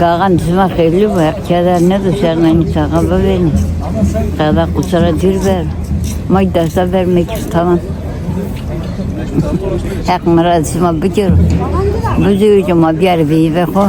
Gagan dizma xeyli var. Keder ne düşer nani takaba beni. Kada kusura dir ver. May derse vermek tamam. Hak mara dizma bicir. Buzu cuma bir yer bir ve ko.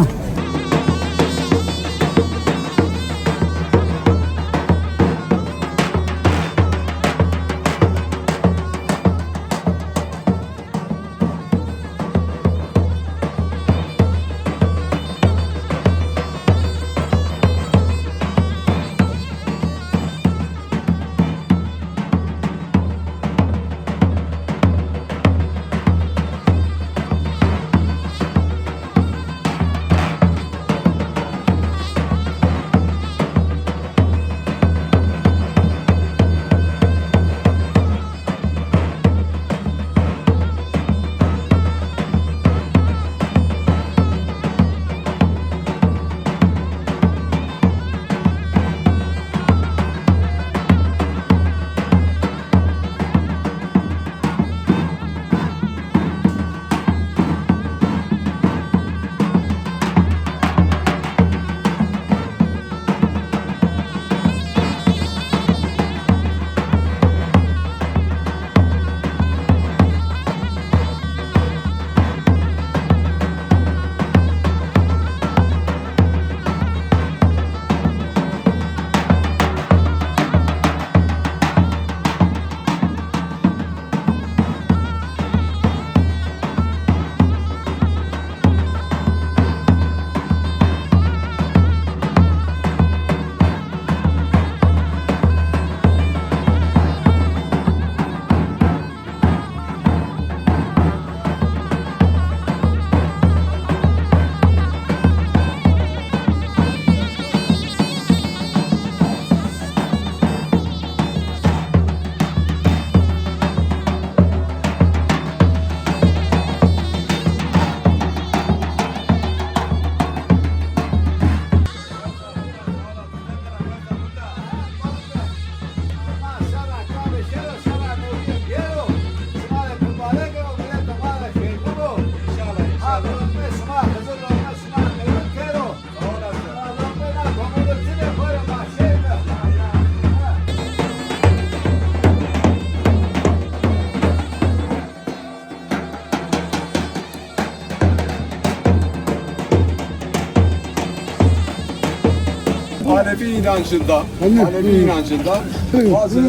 Alevi inancında, Alevi inancında bazı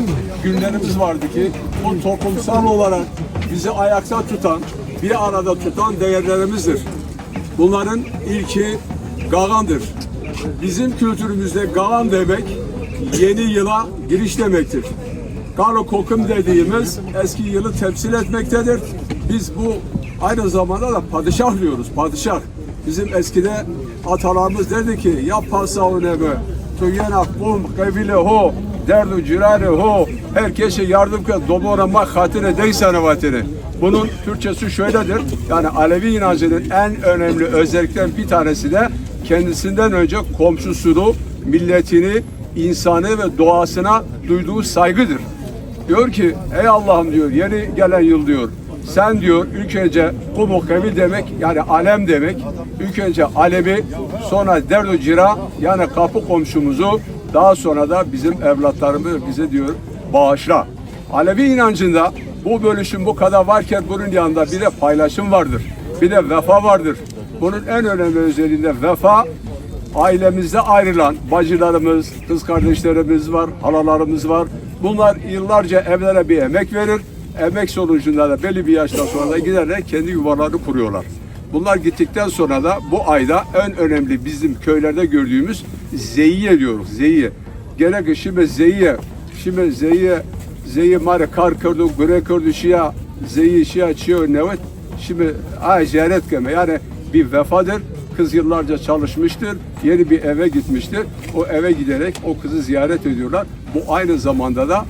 günlerimiz vardı ki bu toplumsal olarak bizi ayakta tutan, bir arada tutan değerlerimizdir. Bunların ilki Gagan'dır. Bizim kültürümüzde Gagan demek yeni yıla giriş demektir. Galo kokum dediğimiz eski yılı temsil etmektedir. Biz bu aynı zamanda da padişah diyoruz, padişah. Bizim eskide atalarımız derdi ki ya pasa nebe, tu yena kum kavile ho, derdu cirane ho, herkese yardım kıl, domora mak hatine deysane vatine. Bunun Türkçesi şöyledir. Yani Alevi inancının en önemli özelliklerinden bir tanesi de kendisinden önce komşusunu, milletini, insanı ve doğasına duyduğu saygıdır. Diyor ki ey Allah'ım diyor yeni gelen yıl diyor. Sen diyor ilk önce kumu kevil demek yani alem demek. İlk önce alevi sonra derdu cira yani kapı komşumuzu daha sonra da bizim evlatlarımızı bize diyor bağışla. Alevi inancında bu bölüşüm bu kadar varken bunun yanında bir de paylaşım vardır. Bir de vefa vardır. Bunun en önemli özelliğinde vefa ailemizde ayrılan bacılarımız, kız kardeşlerimiz var, halalarımız var. Bunlar yıllarca evlere bir emek verir. Emek sonucunda da belli bir yaştan sonra da giderler kendi yuvalarını kuruyorlar. Bunlar gittikten sonra da bu ayda en önemli bizim köylerde gördüğümüz zeyiye diyoruz. Zeyiye. Gerek şimdi zeyiye, şimdi zeyiye, zeyiye mare kar kördü, güre kördü şia, zeyi şia çiyor nevet. Şimdi ay ziyaret keme yani bir vefadır. Kız yıllarca çalışmıştır. Yeni bir eve gitmiştir. O eve giderek o kızı ziyaret ediyorlar. Bu aynı zamanda da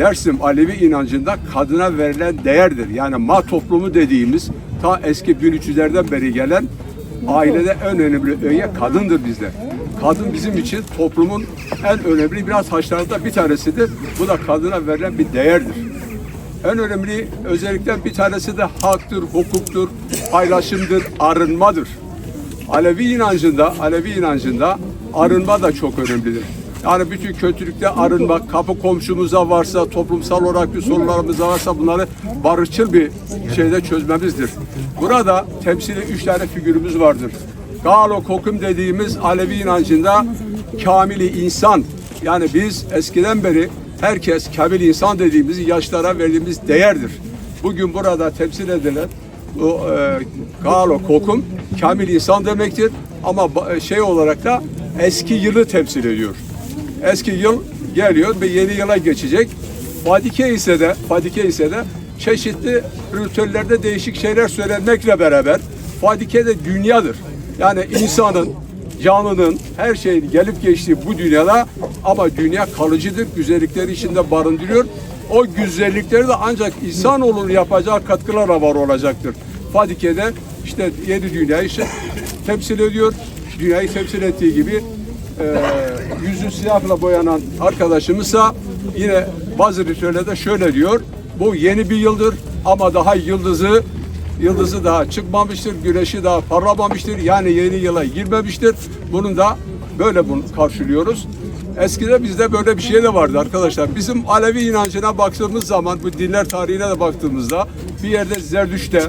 Dersim Alevi inancında kadına verilen değerdir. Yani ma toplumu dediğimiz ta eski 1300'lerden beri gelen ailede en önemli öğe kadındır bizde. Kadın bizim için toplumun en önemli biraz haşlarında bir tanesidir. Bu da kadına verilen bir değerdir. En önemli özellikten bir tanesi de haktır, hukuktur, paylaşımdır, arınmadır. Alevi inancında, Alevi inancında arınma da çok önemlidir. Yani bütün kötülükte arınma, kapı komşumuza varsa, toplumsal olarak bir sorunlarımız varsa bunları barışçıl bir şeyde çözmemizdir. Burada temsili üç tane figürümüz vardır. Galo Kokum dediğimiz Alevi inancında kamili insan. Yani biz eskiden beri herkes kamil insan dediğimiz yaşlara verdiğimiz değerdir. Bugün burada temsil edilen bu e, Galo Kokum kamil insan demektir ama ba- şey olarak da eski yılı temsil ediyor. Eski yıl geliyor ve yeni yıla geçecek. Fadike ise de Fadike ise de çeşitli ritüellerde değişik şeyler söylenmekle beraber Fadike de dünyadır. Yani insanın, canlının, her şeyin gelip geçtiği bu dünyada ama dünya kalıcıdır. Güzellikleri içinde barındırıyor. O güzellikleri de ancak insanoğlunun yapacağı katkılarla var olacaktır. Fadike'de işte yedi dünyayı temsil ediyor. Dünyayı temsil ettiği gibi e, yüzü siyahla boyanan arkadaşımızsa yine bazı ritüellerde şöyle diyor. Bu yeni bir yıldır ama daha yıldızı yıldızı daha çıkmamıştır, güneşi daha parlamamıştır. Yani yeni yıla girmemiştir. Bunun da böyle bunu karşılıyoruz. Eskide bizde böyle bir şey de vardı arkadaşlar. Bizim Alevi inancına baktığımız zaman, bu dinler tarihine de baktığımızda bir yerde Zerdüş'te,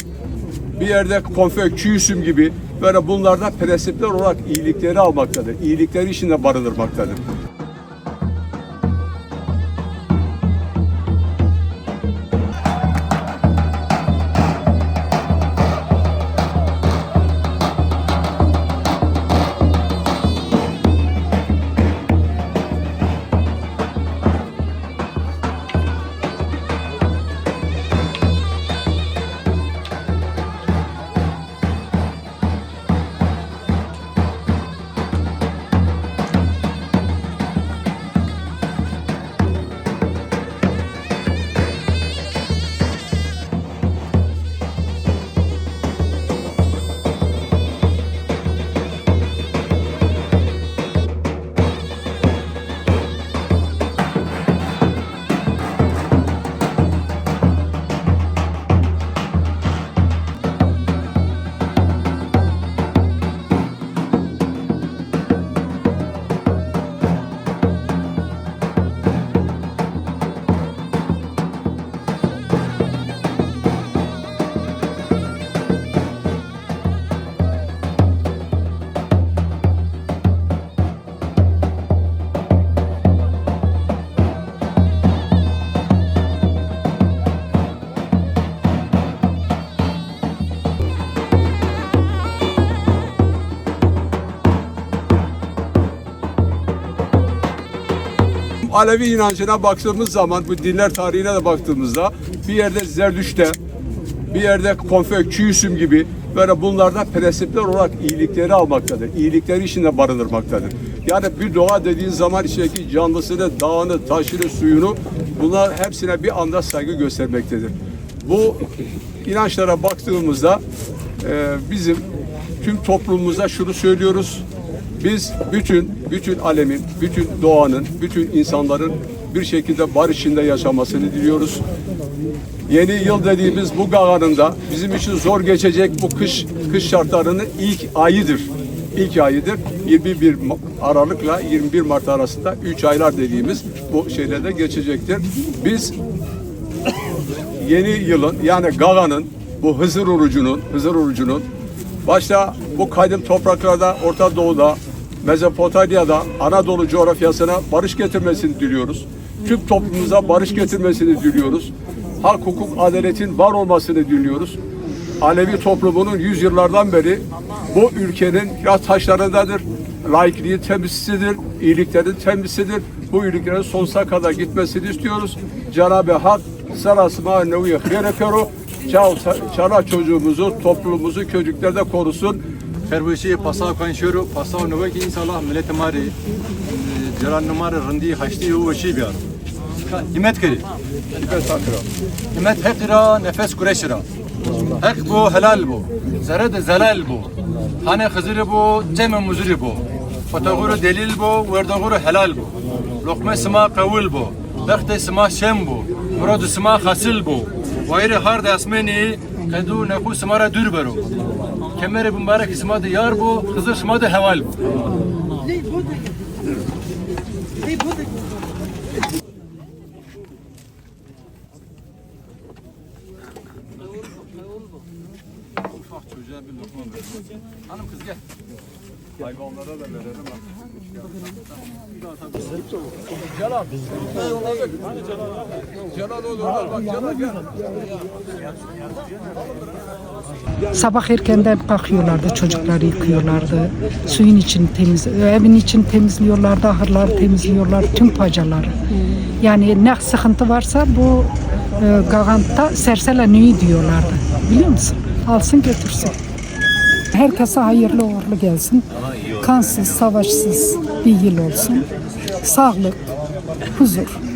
bir yerde Konfüçyüsüm gibi böyle bunlarda prensipler olarak iyilikleri almaktadır. İyilikleri içinde barındırmaktadır. Alevi inancına baktığımız zaman, bu dinler tarihine de baktığımızda bir yerde Zerdüş'te, bir yerde Konfüçyüsüm gibi böyle bunlarda prensipler olarak iyilikleri almaktadır. İyilikleri içinde barındırmaktadır. Yani bir doğa dediğin zaman içindeki canlısını, dağını, taşını, suyunu bunlar hepsine bir anda saygı göstermektedir. Bu inançlara baktığımızda e, bizim tüm toplumumuza şunu söylüyoruz. Biz bütün bütün alemin, bütün doğanın, bütün insanların bir şekilde barış içinde yaşamasını diliyoruz. Yeni yıl dediğimiz bu gagarında bizim için zor geçecek bu kış kış şartlarının ilk ayıdır. İlk ayıdır. 21 Ma- Aralık'la 21 Mart arasında 3 aylar dediğimiz bu şeylerde geçecektir. Biz yeni yılın yani Gaga'nın bu Hızır orucunun, Hızır orucunun başta bu kadim topraklarda Orta Doğu'da, Mezopotamya'da, Anadolu coğrafyasına barış getirmesini diliyoruz. Tüm toplumumuza barış getirmesini diliyoruz. Hak, hukuk, adaletin var olmasını diliyoruz. Alevi toplumunun yüzyıllardan beri bu ülkenin ya taşlarındadır, laikliğin temsilcisidir, iyiliklerin temsilcisidir. Bu iyiliklerin sonsuza kadar gitmesini istiyoruz. Cenab-ı Hak sarasma nevi hıyrekero çala çocuğumuzu, toplumumuzu kötülüklerden korusun. خربوشی پاسا کنشورو پاسا نوه که این سالا ملت ماری جران نمار رندی هشتی و وشی بیار himet kiri. Himet hek ra nefes kureş ra. Hek bu helal bu. Zere de zelal bu. Hane hızırı bu, cem muzuri bu. Fataguru delil bu, verdaguru helal bu. Lokme sima kavul bu. Bekte sima şem bu. Murad sima hasil bu. Vayri har da asmeni Kedu neku smara dür bero. Kemeri mübarek isma diyar bu, Hızır isma da heval. Ufak çocuğa bir lokma ver. Hanım kız gel. Hayvanlara da verelim. Sabah erkenden kalkıyorlardı, çocukları yıkıyorlardı. Suyun için temiz, evin için temizliyorlardı, ahırları temizliyorlar, tüm pacaları. Yani ne sıkıntı varsa bu e, Gagant'ta serselenüyü diyorlardı. Biliyor musun? Alsın götürsün. Herkese hayırlı uğurlu gelsin. Kansız, savaşsız bir yıl olsun. Sağlık, huzur.